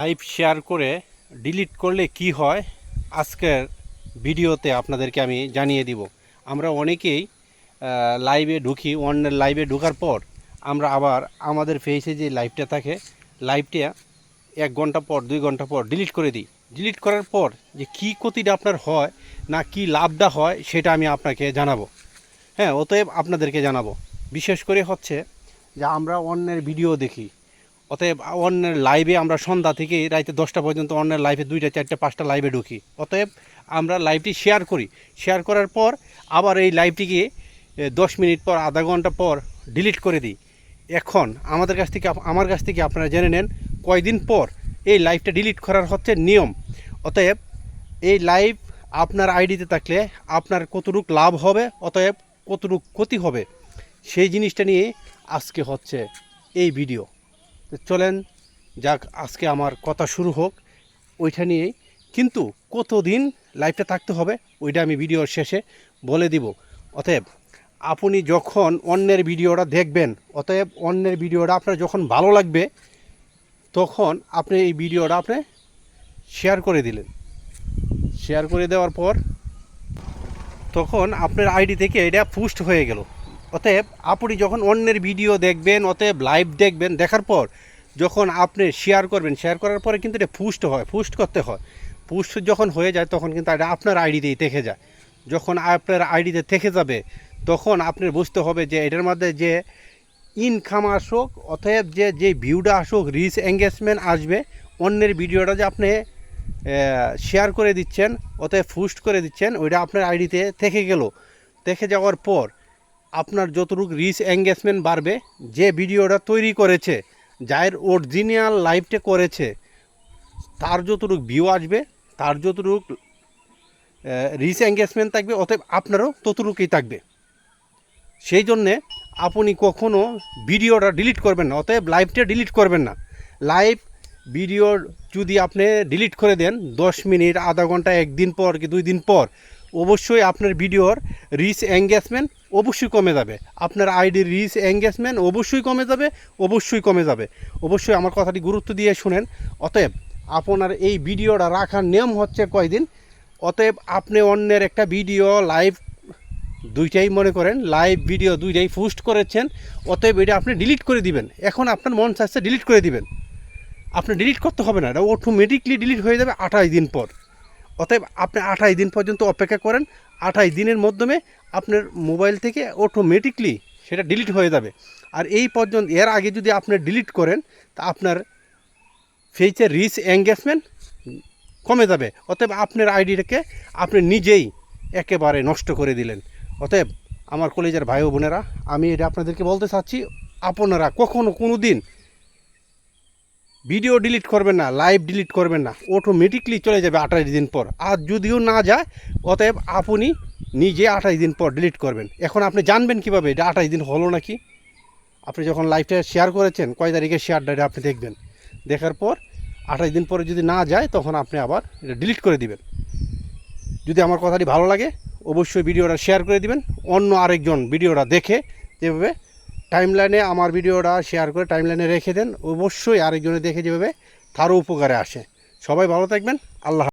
Live share করে delete করলে কি হয়? আজকের ভিডিওতে আপনাদেরকে আমি জানিয়ে দিব। আমরা অনেকেই লাইভে ঢুকি অন্যের লাইভে ঢোকার পর আমরা আবার আমাদের ফেসে যে লাইভটা থাকে লাইভটা এক ঘণ্টা পর, দুই ঘণ্টা পর ডিলিট করে দিই। ডিলিট করার পর যে কী ক্ষতিটা আপনার হয়, না কি লাভটা হয়, সেটা আমি আপনাকে জানাব। হ্যাঁ অতএব আপনাদেরকে জানাব। বিশেষ করে হচ্ছে যে আমরা অন্যের ভিডিও দেখি। অতএব অন্যের লাইভে আমরা সন্ধ্যা থেকে রাতে দশটা পর্যন্ত অন্যের লাইভে দুইটা, চারটে, পাঁচটা লাইভে ঢুকি। অতএব আমরা লাইভটি শেয়ার করি। শেয়ার করার পর আবার এই লাইভটিকে দশ মিনিট পর, আধা ঘণ্টা পর ডিলিট করে দিই। এখন আমাদের কাছ থেকে, আমার কাছ থেকে আপনারা জেনে নেন কয়দিন পর এই লাইভটা ডিলিট করার হচ্ছে নিয়ম। অতএব এই লাইভ আপনার আইডিতে থাকলে আপনার কতটুক লাভ হবে, অতএব কতটুক ক্ষতি হবে, সেই জিনিসটা নিয়ে আজকে হচ্ছে এই ভিডিও চলেন যাক, আজকে আমার কথা শুরু হোক। ওইটা নিয়েই। কিন্তু কতদিন লাইফটা থাকতে হবে, ওইটা আমি ভিডিওর শেষে বলে দিব। অতএব, আপনি যখন অন্যের ভিডিওটা দেখবেন, অতএব অন্যের ভিডিওটা আপনার যখন ভালো লাগবে, তখন আপনি এই ভিডিওটা আপনি শেয়ার করে দিলেন। শেয়ার করে দেওয়ার পর তখন আপনার আইডি থেকে এটা পুস্ট হয়ে গেল। অতএব আপনি যখন অন্যের ভিডিও দেখবেন, অতএব লাইভ দেখবেন, দেখার পর যখন আপনি শেয়ার করবেন শেয়ার করার পরে কিন্তু এটা পুস্ট হয় পুস্ট করতে হয়। পুস্ট যখন হয়ে যায়, তখন কিন্তু এটা আপনার আইডিতেই থেকে যায়। যখন আপনার আইডিতে থেকে যাবে, তখন আপনার বুঝতে হবে যে এটার মধ্যে যে ইনকাম আসুক, অতএব যে যে ভিউটা আসুক রিচ এঙ্গেজমেন্ট আসবে, অন্যের ভিডিওটা যে আপনি শেয়ার করে দিচ্ছেন, অতএব পুস্ট করে দিচ্ছেন, ওইটা আপনার আইডিতে থেকে গেল। থেকে যাওয়ার পর আপনার যতটুকু রিচ এঙ্গেজমেন্ট বাড়বে, যে ভিডিওটা তৈরি করেছে, যার অরিজিনাল লাইভটা করেছে, তার যতটুকু ভিউ আসবে, তার যতটুকু রিচ এঙ্গেজমেন্ট থাকবে, অতএব আপনারও ততটুকুই থাকবে। সেই জন্যে আপনি কখনো ভিডিওটা ডিলিট করবেন না, অতএব লাইভটা ডিলিট করবেন না। লাইভ ভিডিও যদি আপনি ডিলিট করে দেন, দশ মিনিট, আধা ঘণ্টা, একদিন পর কি দুই দিন পর অবশ্যই আপনার ভিডিওর রিচ এঙ্গেজমেন্ট অবশ্যই কমে যাবে। আপনার আইডির রিচ এঙ্গেজমেন্ট অবশ্যই কমে যাবে, অবশ্যই কমে যাবে। অবশ্যই আমার কথাটি গুরুত্ব দিয়ে শুনেন। অতএব আপনার এই ভিডিওটা রাখার নিয়ম হচ্ছে কয়দিন? অতএব আপনি অন্যের একটা ভিডিও লাইভ দুইটাই মনে করেন লাইভ ভিডিও দুইটাই পোস্ট করেছেন, অতএব এটা আপনি ডিলিট করে দিবেন। এখন আপনার মন চাচ্ছে ডিলিট করে দিবেন। আপনি ডিলিট করতে হবে না, এটা অটোমেটিকলি ডিলিট হয়ে যাবে আঠাশ দিন পর। অতএব আপনি আঠাশ দিন পর্যন্ত অপেক্ষা করেন, আঠাশ দিনের মাধ্যমে আপনার মোবাইল থেকে অটোমেটিকলি সেটা ডিলিট হয়ে যাবে। আর এই পর্যন্ত, এর আগে যদি আপনি ডিলিট করেন, তা আপনার ফেসের রিচ এঙ্গেজমেন্ট কমে যাবে। অতএব আপনার আইডিটাকে আপনি নিজেই একেবারে নষ্ট করে দিলেন। অতএব আমার কলেজের ভাই বোনেরা, আমি এটা আপনাদেরকে বলতে চাচ্ছি, আপনারা কখনো কোনো দিন ভিডিও ডিলিট করবেন না লাইভ ডিলিট করবেন না অটোমেটিকলি চলে যাবে আঠাশ দিন পর। আর যদিও না যায়, অতএব আপনি নিজে আঠাশ দিন পর ডিলিট করবেন। এখন আপনি জানবেন কীভাবে এটা আঠাশ দিন হলো নাকি? আপনি যখন লাইভটা শেয়ার করেছেন, কয় তারিখে শেয়ারটা এটা আপনি দেখবেন। দেখার পর আঠাশ দিন পরে যদি না যায়, তখন আপনি আবার এটা ডিলিট করে দিবেন। যদি আমার কথাটি ভালো লাগে, অবশ্যই ভিডিওটা শেয়ার করে দিবেন। অন্য আরেকজন ভিডিওটা দেখে যেভাবে টাইমলাইনে আমার ভিডিওটা শেয়ার করে টাইমলাইনে রেখে দেন। অবশ্যই আরেকজনে দেখে যেভাবে তারও উপকারে আসে। সবাই ভালো থাকবেন। আল্লাহ